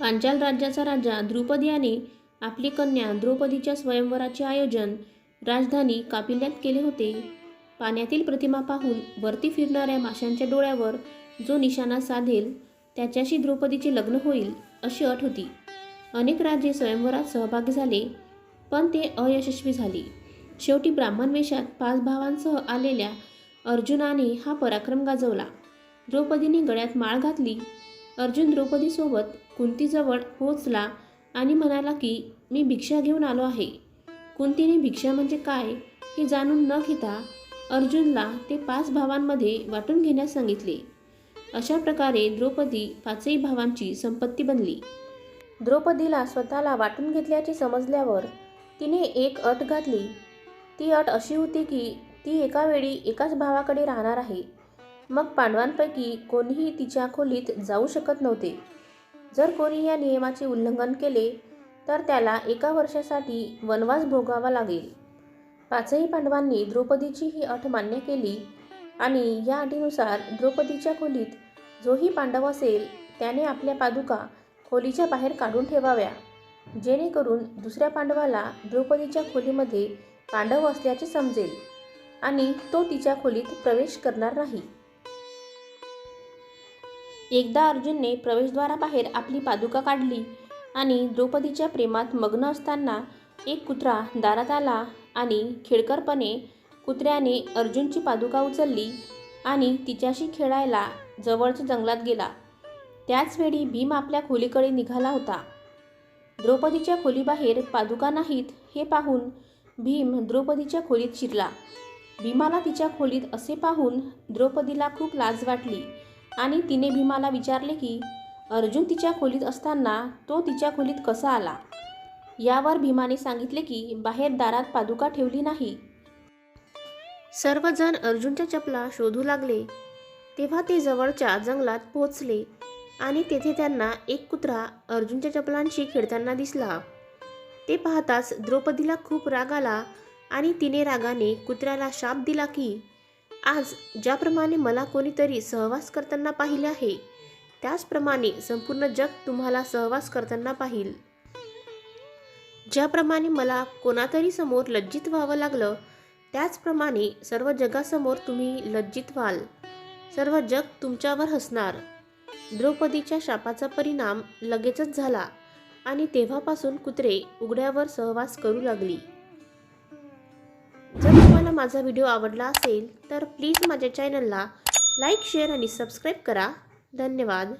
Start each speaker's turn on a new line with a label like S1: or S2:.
S1: पांचाल राज्याचा राजा द्रुपद याने आपली कन्या द्रौपदीच्या स्वयंवराचे आयोजन राजधानी कापिल्यात केले होते. पाण्यातील प्रतिमा पाहून वरती फिरणाऱ्या माशांच्या डोळ्यावर जो निशाणा साधेल त्याच्याशी द्रौपदीचे लग्न होईल अशी अट होती. अनेक राजे स्वयंवरात सहभागी झाले पण ते अयशस्वी झाले. शेवटी ब्राह्मण वेशात पाच भावांसह आलेल्या अर्जुनाने हा पराक्रम गाजवला. द्रौपदीने गळ्यात माळ घातली अर्जुन द्रौपदीसोबत कुंतीजवळ पोहोचला आणि म्हणाला की मी भिक्षा घेऊन आलो आहे. कुंतीने भिक्षा म्हणजे काय हे जाणून न घेता अर्जुनला ते पाच भावांमध्ये वाटून घेण्यास सांगितले. अशा प्रकारे द्रौपदी पाचही भावांची संपत्ती बनली. द्रौपदीला स्वतःला वाटून घेतल्याचे समजल्यावर तिने एक अट घातली. ती अट अशी होती की ती एका वेळी एकाच भावाकडे राहणार आहे. मग पांडवांपैकी कोणीही तिच्या खोलीत जाऊ शकत नव्हते. जर कोणी या नियमाचे उल्लंघन केले तर त्याला एका वर्षासाठी वनवास भोगावा लागेल. पाचही पांडवांनी द्रौपदीची ही अट मान्य केली आणि या अटीनुसार द्रौपदीच्या खोलीत जोही पांडव असेल त्याने आपल्या पादुका खोलीच्या बाहेर काढून ठेवाव्या. जेणेकरून दुसऱ्या पांडवाला द्रौपदीच्या खोलीमध्ये पांडव असल्याचे समजेल आणि तो तिच्या खोलीत प्रवेश करणार नाही. एकदा अर्जुनने प्रवेशद्वाराबाहेर आपली पादुका काढली आणि द्रौपदीच्या प्रेमात मग्न असताना एक कुत्रा दारात आला आणि खेळकरपणे कुत्र्याने अर्जुनची पादुका उचलली आणि तिच्याशी खेळायला जवळच्या जंगलात गेला. त्याचवेळी भीम आपल्या खोलीकडे निघाला होता. द्रौपदीच्या खोलीबाहेर पादुका नाहीत हे पाहून भीम द्रौपदीच्या खोलीत शिरला. भीमाला तिच्या खोलीत असे पाहून द्रौपदीला खूप लाज वाटली. आणि तिने भीमाला विचारले की अर्जुन तिच्या खोलीत असताना तो तिच्या खोलीत कसा आला यावर भीमाने सांगितले की बाहेर दारात पादुका ठेवली नाही. सर्वजण अर्जुनच्या चपला शोधू लागले. तेव्हा ते जवळच्या जंगलात पोहोचले आणि तेथे त्यांना एक कुत्रा अर्जुनच्या चपलांशी खेळताना दिसला. ते पाहताच द्रौपदीला खूप राग आला आणि तिने रागाने कुत्र्याला शाप दिला की आज ज्याप्रमाणे मला कोणीतरी सहवास करताना पाहिले आहे त्याचप्रमाणे संपूर्ण जग तुम्हाला सहवास करताना पाहिल. ज्याप्रमाणे मला कोणातरी समोर लज्जित व्हावं लागलं त्याचप्रमाणे सर्व जगासमोर तुम्ही लज्जित व्हाल. सर्व जग तुमच्यावर हसणार. द्रौपदीच्या शापाचा परिणाम लगेचच झाला आणि तेव्हापासून कुत्रे उघड्यावर सहवास करू लागली. माझा व्हिडिओ आवडला असेल तर प्लीज माझ्या चॅनलला लाईक शेअर आणि सबस्क्राईब करा. धन्यवाद.